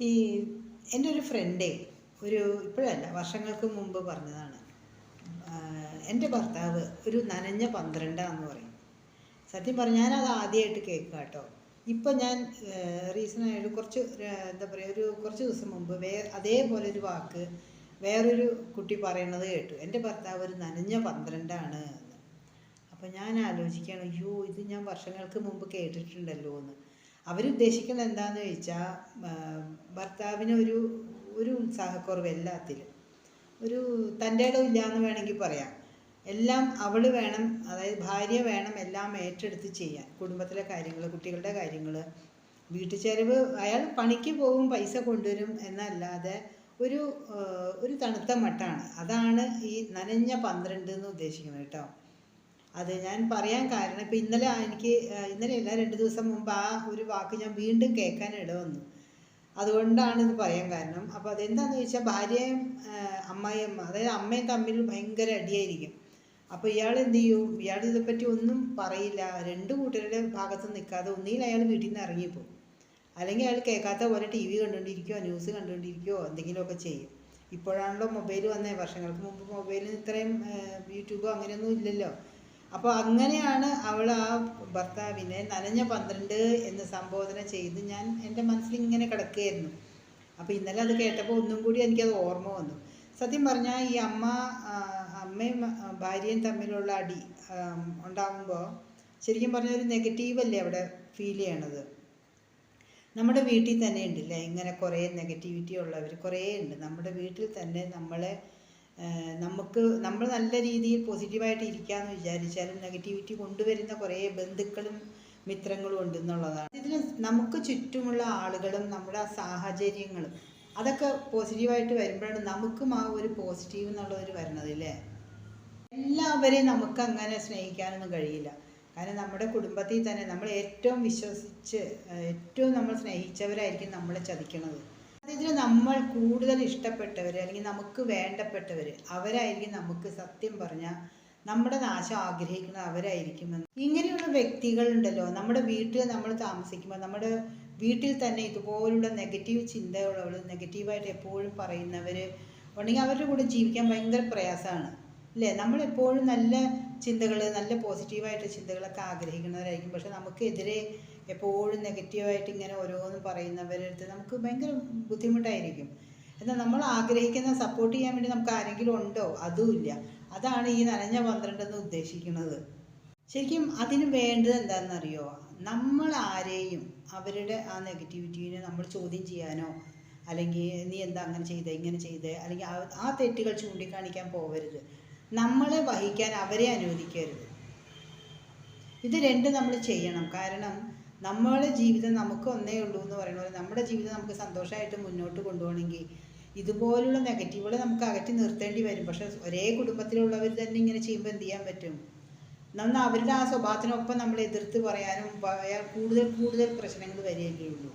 ഈ എന്റെ ഒരു ഫ്രണ്ടേ ഒരു ഇപ്പോഴല്ല വർഷങ്ങൾക്ക് മുമ്പ് പറഞ്ഞതാണ്. എന്റെ ഭർത്താവ് ഒരു നനഞ്ഞ പന്ത്രണ്ടാന്ന് പറയും. സത്യം പറഞ്ഞാൽ ഞാനത് ആദ്യമായിട്ട് കേൾക്കുക കേട്ടോ. ഇപ്പം ഞാൻ റീസണായിട്ട് കുറച്ച് എന്താ പറയുക ഒരു കുറച്ച് ദിവസം മുമ്പ് വേ അതേപോലെ ഒരു വാക്ക് വേറൊരു കുട്ടി പറയണത് കേട്ടു. എന്റെ ഭർത്താവ് ഒരു നനഞ്ഞ പന്ത്രണ്ടാണ്. എന്ന് അപ്പം ഞാൻ ആലോചിക്കുകയാണ് അയ്യോ ഇത് ഞാൻ വർഷങ്ങൾക്ക് മുമ്പ് കേട്ടിട്ടുണ്ടല്ലോ എന്ന് അവരുദ്ദേശിക്കുന്നത് എന്താണെന്ന് ചോദിച്ചാൽ ഭർത്താവിന് ഒരു ഒരു ഉത്സാഹക്കുറവ് എല്ലാത്തിലും. ഒരു തന്റെ ഇടം ഇല്ലയെന്ന് വേണമെങ്കിൽ പറയാം. എല്ലാം അവൾ വേണം അതായത് ഭാര്യ വേണം എല്ലാം ഏറ്റെടുത്ത് ചെയ്യാൻ. കുടുംബത്തിലെ കാര്യങ്ങൾ കുട്ടികളുടെ കാര്യങ്ങൾ വീട്ടു ചെലവ് അയാൾ പണിക്ക് പോകും പൈസ കൊണ്ടുവരും എന്നല്ലാതെ ഒരു ഒരു തണുത്ത മട്ടാണ്. അതാണ് ഈ നനഞ്ഞ പന്ത്രണ്ട് എന്ന് ഉദ്ദേശിക്കുന്നത് കേട്ടോ. അത് ഞാൻ പറയാൻ കാരണം ഇപ്പം ഇന്നലെ എനിക്ക് ഇന്നലെ അല്ല രണ്ട് ദിവസം മുമ്പ് ആ ഒരു വാക്ക് ഞാൻ വീണ്ടും കേൾക്കാൻ ഇട വന്നു. അതുകൊണ്ടാണ് ഇത് പറയാൻ കാരണം. അപ്പോൾ അതെന്താന്ന് ചോദിച്ചാൽ ഭാര്യയും അമ്മായിയമ്മ അതായത് അമ്മയും തമ്മിൽ ഭയങ്കര അടിയായിരിക്കും. അപ്പോൾ ഇയാൾ എന്ത് ചെയ്യും? ഇയാൾ ഇതേപ്പറ്റി ഒന്നും പറയില്ല. രണ്ട് കൂട്ടരുടെ ഭാഗത്ത് നിൽക്കാതെ ഒന്നിയിൽ അയാൾ വീട്ടിൽ നിന്ന് ഇറങ്ങിപ്പോകും. അല്ലെങ്കിൽ അയാൾ കേൾക്കാത്ത പോലെ ടി വി കണ്ടുകൊണ്ടിരിക്കുകയോ ന്യൂസ് കണ്ടുകൊണ്ടിരിക്കുകയോ എന്തെങ്കിലുമൊക്കെ ചെയ്യും. ഇപ്പോഴാണല്ലോ മൊബൈൽ വന്നേ. വർഷങ്ങൾക്ക് മുമ്പ് മൊബൈലിന് ഇത്രയും യൂട്യൂബോ അങ്ങനെയൊന്നും ഇല്ലല്ലോ. അപ്പോൾ അങ്ങനെയാണ് അവൾ ആ ഭർത്താവിനെ നനഞ്ഞ പന്ത്രണ്ട് എന്ന് സംബോധന ചെയ്ത് ഞാൻ എന്റെ മനസ്സിൽ ഇങ്ങനെ കിടക്കുകയായിരുന്നു. അപ്പോൾ ഇന്നലെ അത് കേട്ടപ്പോൾ ഒന്നും കൂടി എനിക്കത് ഓർമ്മ വന്നു. സത്യം പറഞ്ഞാൽ ഈ അമ്മ അമ്മയും ഭാര്യയും തമ്മിലുള്ള അടി ഉണ്ടാകുമ്പോൾ ശരിക്കും പറഞ്ഞാൽ ഒരു നെഗറ്റീവല്ലേ അവിടെ ഫീൽ ചെയ്യണത്? നമ്മുടെ വീട്ടിൽ തന്നെ ഉണ്ടല്ലേ? ഇങ്ങനെ കുറേ നെഗറ്റിവിറ്റി ഉള്ളവർ കുറേ ഉണ്ട്. നമ്മുടെ വീട്ടിൽ തന്നെ നമ്മളെ നമുക്ക് നമ്മൾ നല്ല രീതിയിൽ പോസിറ്റീവായിട്ട് ഇരിക്കാമെന്ന് വിചാരിച്ചാലും നെഗറ്റിവിറ്റി കൊണ്ടുവരുന്ന കുറേ ബന്ധുക്കളും മിത്രങ്ങളും ഉണ്ട് എന്നുള്ളതാണ്. ഇതിൽ നമുക്ക് ചുറ്റുമുള്ള ആളുകളും നമ്മുടെ സാഹചര്യങ്ങളും അതൊക്കെ പോസിറ്റീവായിട്ട് വരുമ്പോഴാണ് നമുക്കും ആ ഒരു പോസിറ്റീവ് എന്നുള്ളൊരു വരുന്നത് അല്ലേ എല്ലാവരെയും നമുക്ക് അങ്ങനെ സ്നേഹിക്കാനൊന്നും കഴിയില്ല. കാരണം നമ്മുടെ കുടുംബത്തിൽ തന്നെ നമ്മൾ ഏറ്റവും വിശ്വസിച്ച് ഏറ്റവും നമ്മൾ സ്നേഹിച്ചവരായിരിക്കും നമ്മളെ ചതിക്കണത്. ഇതിൽ നമ്മൾ കൂടുതൽ ഇഷ്ടപ്പെട്ടവർ അല്ലെങ്കിൽ നമുക്ക് വേണ്ടപ്പെട്ടവർ അവരായിരിക്കും നമുക്ക് സത്യം പറഞ്ഞാൽ നമ്മുടെ നാശം ആഗ്രഹിക്കുന്ന അവരായിരിക്കും ഇങ്ങനെയുള്ള ഇങ്ങനെയുള്ള വ്യക്തികളുണ്ടല്ലോ നമ്മുടെ വീട്ടിൽ നമ്മൾ താമസിക്കുമ്പോൾ നമ്മുടെ വീട്ടിൽ തന്നെ ഇതുപോലുള്ള നെഗറ്റീവ് ചിന്തകളുള്ള നെഗറ്റീവായിട്ട് എപ്പോഴും പറയുന്നവർ ഉണ്ടെങ്കിൽ അവരുടെ കൂടെ ജീവിക്കാൻ ഭയങ്കര പ്രയാസമാണ്. അല്ലേ? നമ്മളെപ്പോഴും നല്ല ചിന്തകൾ നല്ല പോസിറ്റീവായിട്ട് ചിന്തകളൊക്കെ ആഗ്രഹിക്കുന്നവരായിരിക്കും. പക്ഷെ നമുക്കെതിരെ എപ്പോഴും നെഗറ്റീവായിട്ട് ഇങ്ങനെ ഓരോന്നും പറയുന്നവരുടെ അടുത്ത് നമുക്ക് ഭയങ്കര ബുദ്ധിമുട്ടായിരിക്കും. എന്നാൽ നമ്മൾ ആഗ്രഹിക്കുന്ന സപ്പോർട്ട് ചെയ്യാൻ വേണ്ടി നമുക്ക് ആരെങ്കിലും ഉണ്ടോ? അതുമില്ല അതാണ് ഈ നനഞ്ഞ പന്ത്രണ്ട് എന്ന് ഉദ്ദേശിക്കുന്നത്. ശരിക്കും അതിന് വേണ്ടത് എന്താണെന്നറിയോ? നമ്മൾ ആരെയും അവരുടെ ആ നെഗറ്റിവിറ്റീനെ നമ്മൾ ചോദ്യം ചെയ്യാനോ അല്ലെങ്കിൽ നീ എന്താ അങ്ങനെ ചെയ്തേ ഇങ്ങനെ ചെയ്തേ അല്ലെങ്കിൽ ആ- ആ തെറ്റുകൾ ചൂണ്ടിക്കാണിക്കാൻ പോവരുത്. നമ്മളെ വഹിക്കാൻ അവരെ അനുവദിക്കരുത്. ഇത് രണ്ടും നമ്മൾ ചെയ്യണം. കാരണം നമ്മളെ ജീവിതം നമുക്ക് ഒന്നേ ഉള്ളൂ എന്ന് പറയുന്നത് പോലെ നമ്മുടെ ജീവിതം നമുക്ക് സന്തോഷമായിട്ട് മുന്നോട്ട് കൊണ്ടുപോകണമെങ്കിൽ ഇതുപോലുള്ള നെഗറ്റീവുകൾ നമുക്ക് അകറ്റി നിർത്തേണ്ടി വരും. പക്ഷെ ഒരേ കുടുംബത്തിലുള്ളവർ തന്നെ ഇങ്ങനെ ചെയ്യുമ്പോൾ എന്ത് ചെയ്യാൻ പറ്റും? നമ്മൾ അവരുടെ ആ സ്വഭാവത്തിനൊപ്പം നമ്മൾ എതിർത്ത് പറയാനും കൂടുതൽ കൂടുതൽ പ്രശ്നങ്ങൾ വരികയൊക്കെ ഉള്ളൂ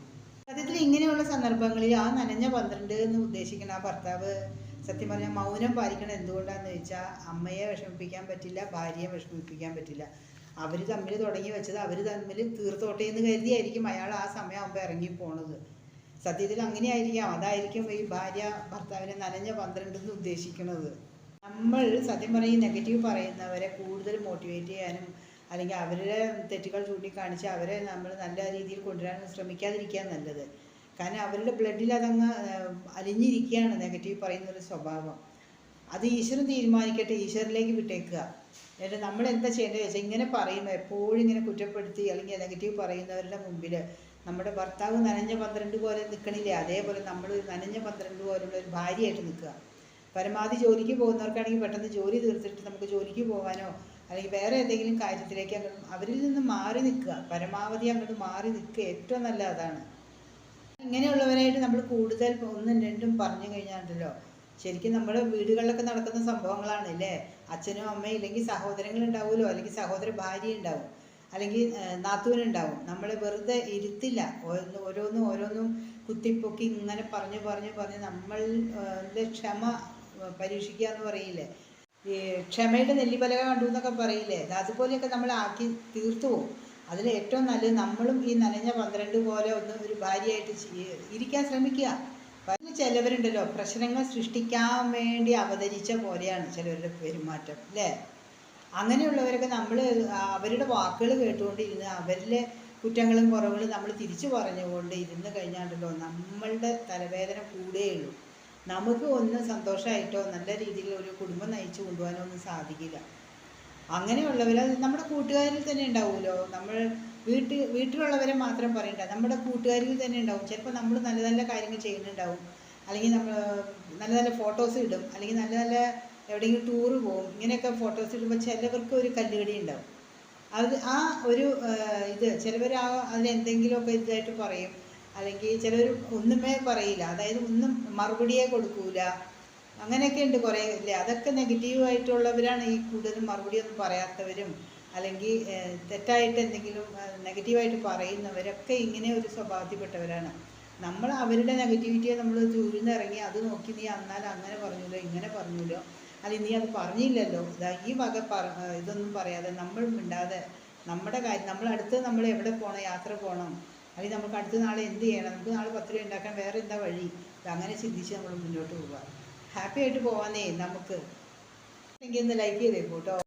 സത്യത്തിൽ ഇങ്ങനെയുള്ള സന്ദർഭങ്ങളിൽ ആ നനഞ്ഞ പന്ത്രണ്ട് എന്ന് ഉദ്ദേശിക്കുന്ന ആ ഭർത്താവ് സത്യം പറഞ്ഞാൽ മൗനം പാലിക്കണം എന്തുകൊണ്ടാന്ന് ചോദിച്ചാൽ അമ്മയെ വിഷമിപ്പിക്കാൻ പറ്റില്ല ഭാര്യയെ വിഷമിപ്പിക്കാൻ പറ്റില്ല. അവർ തമ്മിൽ തുടങ്ങി വെച്ചത് അവർ തമ്മിൽ തീർത്തോട്ടെ എന്ന് കരുതിയായിരിക്കും അയാൾ ആ സമയമാകുമ്പോൾ ഇറങ്ങി പോണത്. സത്യത്തിൽ അങ്ങനെയായിരിക്കാം. അതായിരിക്കും ഈ ഭാര്യ ഭർത്താവിനെ നനഞ്ഞ പന്ത്രണ്ട് എന്ന് ഉദ്ദേശിക്കുന്നത് നമ്മൾ സത്യം പറയും നെഗറ്റീവ് പറയുന്നവരെ കൂടുതൽ മോട്ടിവേറ്റ് ചെയ്യാനും അല്ലെങ്കിൽ അവരുടെ തെറ്റുകൾ ചൂണ്ടിക്കാണിച്ച് അവരെ നമ്മൾ നല്ല രീതിയിൽ കൊണ്ടുവരാനും ശ്രമിക്കാതിരിക്കുക നല്ലത്. കാരണം അവരുടെ ബ്ലഡിൽ അതങ്ങ് അലിഞ്ഞിരിക്കുകയാണ് നെഗറ്റീവ് പറയുന്ന ഒരു സ്വഭാവം. അത് ഈശ്വരൻ തീരുമാനിക്കട്ടെ ഈശ്വരനിലേക്ക് വിട്ടേക്കുക. എന്നിട്ട് നമ്മൾ എന്താ ചെയ്യേണ്ടത് വെച്ചാൽ ഇങ്ങനെ പറയുമ്പോൾ എപ്പോഴും ഇങ്ങനെ കുറ്റപ്പെടുത്തി അല്ലെങ്കിൽ നെഗറ്റീവ് പറയുന്നവരുടെ മുമ്പിൽ നമ്മുടെ ഭർത്താവ് നനഞ്ഞ പന്ത്രണ്ട് പോലെ നിൽക്കണില്ലേ അതേപോലെ നമ്മൾ നനഞ്ഞ പന്ത്രണ്ട് പോലുള്ള ഒരു ഭാര്യയായിട്ട് നിൽക്കുക. പരമാവധി ജോലിക്ക് പോകുന്നവർക്കാണെങ്കിൽ പെട്ടെന്ന് ജോലി തീർത്തിട്ട് നമുക്ക് ജോലിക്ക് പോകാനോ അല്ലെങ്കിൽ വേറെ ഏതെങ്കിലും കാര്യത്തിലേക്ക് അങ്ങോട്ട് അവരിൽ നിന്ന് മാറി നിൽക്കുക. പരമാവധി അങ്ങോട്ട് മാറി നിൽക്കുക ഏറ്റവും നല്ല അതാണ്. ഇങ്ങനെയുള്ളവരായിട്ട് നമ്മൾ കൂടുതൽ ഒന്നും രണ്ടും പറഞ്ഞു കഴിഞ്ഞാണ്ടല്ലോ ശരിക്കും നമ്മുടെ വീടുകളിലൊക്കെ നടക്കുന്ന സംഭവങ്ങളാണ് അല്ലേ അച്ഛനും അമ്മയും ഇല്ലെങ്കിൽ സഹോദരങ്ങൾ ഉണ്ടാവുമല്ലോ അല്ലെങ്കിൽ സഹോദര ഭാര്യ ഉണ്ടാവും അല്ലെങ്കിൽ നാത്തൂനുണ്ടാവും? നമ്മളെ വെറുതെ ഇരുത്തില്ല. ഓരോന്ന് ഓരോന്നും ഓരോന്നും കുത്തിപ്പൊക്കി ഇങ്ങനെ പറഞ്ഞു പറഞ്ഞു പറഞ്ഞ് നമ്മളുടെ ക്ഷമ പരീക്ഷിക്കുക എന്ന് പറയില്ലേ? ഈ ക്ഷമയുടെ നെല്ലിപ്പലക കണ്ടു എന്നൊക്കെ പറയില്ലേ? അതുപോലെയൊക്കെ നമ്മൾ ആക്കി തീർത്തു പോകും അതിൽ ഏറ്റവും നല്ലത് നമ്മളും ഈ നനഞ്ഞ പന്ത്രണ്ട് പോലെ ഒന്ന് ഒരു ഭാര്യയായിട്ട് ഇരിക്കാൻ ശ്രമിക്കുക. ചിലവരുണ്ടല്ലോ പ്രശ്നങ്ങൾ സൃഷ്ടിക്കാൻ വേണ്ടി അവതരിച്ച പോലെയാണ് ചിലവരുടെ പെരുമാറ്റം അല്ലേ? അങ്ങനെയുള്ളവരൊക്കെ നമ്മൾ അവരുടെ വാക്കുകൾ കേട്ടുകൊണ്ടിരുന്ന് അവരിലെ കുറ്റങ്ങളും കുറവുകളും നമ്മൾ തിരിച്ചു പറഞ്ഞുകൊണ്ട് ഇരുന്ന് കഴിഞ്ഞാണ്ടല്ലോ നമ്മളുടെ തലവേദന കൂടുകയുള്ളൂ നമുക്ക് ഒന്ന് സന്തോഷമായിട്ടോ നല്ല രീതിയിൽ ഒരു കുടുംബം നയിച്ചു കൊണ്ടുപോകാനോ ഒന്നും സാധിക്കില്ല. അങ്ങനെയുള്ളവർ നമ്മുടെ കൂട്ടുകാരിൽ തന്നെ ഉണ്ടാവുമല്ലോ. നമ്മൾ വീട്ടിൽ വീട്ടിലുള്ളവരെ മാത്രം പറയണ്ട. നമ്മുടെ കൂട്ടുകാരിൽ തന്നെ ഉണ്ടാവും. ചിലപ്പോൾ നമ്മൾ നല്ല നല്ല കാര്യങ്ങൾ ചെയ്യുന്നുണ്ടാവും. അല്ലെങ്കിൽ നമ്മൾ നല്ല നല്ല ഫോട്ടോസ് ഇടും. അല്ലെങ്കിൽ നല്ല നല്ല എവിടെയെങ്കിലും ടൂർ പോകും. ഇങ്ങനെയൊക്കെ ഫോട്ടോസ് ഇടുമ്പോൾ ചിലവർക്ക് ഒരു കല്ലുകടി ഉണ്ടാവും. അത് ആ ഒരു ഇത് ചിലവർ ആ അതിലെന്തെങ്കിലുമൊക്കെ ഇതായിട്ട് പറയും. അല്ലെങ്കിൽ ചിലർ ഒന്നുമേ പറയില്ല. അതായത് ഒന്നും മറുപടിയേ കൊടുക്കൂല. അങ്ങനെയൊക്കെ ഉണ്ട് കുറേ ഇല്ലേ? അതൊക്കെ നെഗറ്റീവായിട്ടുള്ളവരാണ് ഈ കൂടുതലും മറുപടി ഒന്നും പറയാത്തവരും. അല്ലെങ്കിൽ തെറ്റായിട്ട് എന്തെങ്കിലും നെഗറ്റീവായിട്ട് പറയുന്നവരൊക്കെ ഇങ്ങനെ ഒരു സ്വഭാവത്തിൽപ്പെട്ടവരാണ്. നമ്മൾ അവരുടെ നെഗറ്റിവിറ്റിയെ നമ്മൾ ചൂഴ്ന്നിറങ്ങി അത് നോക്കി നീ എന്നാൽ അങ്ങനെ പറഞ്ഞല്ലോ ഇങ്ങനെ പറഞ്ഞല്ലോ അല്ലെങ്കിൽ നീ അത് പറഞ്ഞില്ലല്ലോ ഇതാ ഈ വക പറ ഇതൊന്നും പറയാതെ നമ്മൾ മിണ്ടാതെ നമ്മുടെ കാര്യം നമ്മൾ അടുത്ത് നമ്മൾ എവിടെ പോകണം യാത്ര പോകണം അല്ലെങ്കിൽ നമുക്ക് അടുത്ത നാളെ എന്ത് ചെയ്യണം നമുക്ക് നാളെ പത്ത് രൂപ ഉണ്ടാക്കാൻ വേറെ എന്താ വഴി അങ്ങനെ ചിന്തിച്ച് നമ്മൾ മുന്നോട്ട് പോവുക ഹാപ്പി ആയിട്ട് പോവാന്നേ നമുക്ക്. എങ്കിൽ ഇന്ന് ലൈക്ക് ചെയ്തേക്കൂ കേട്ടോ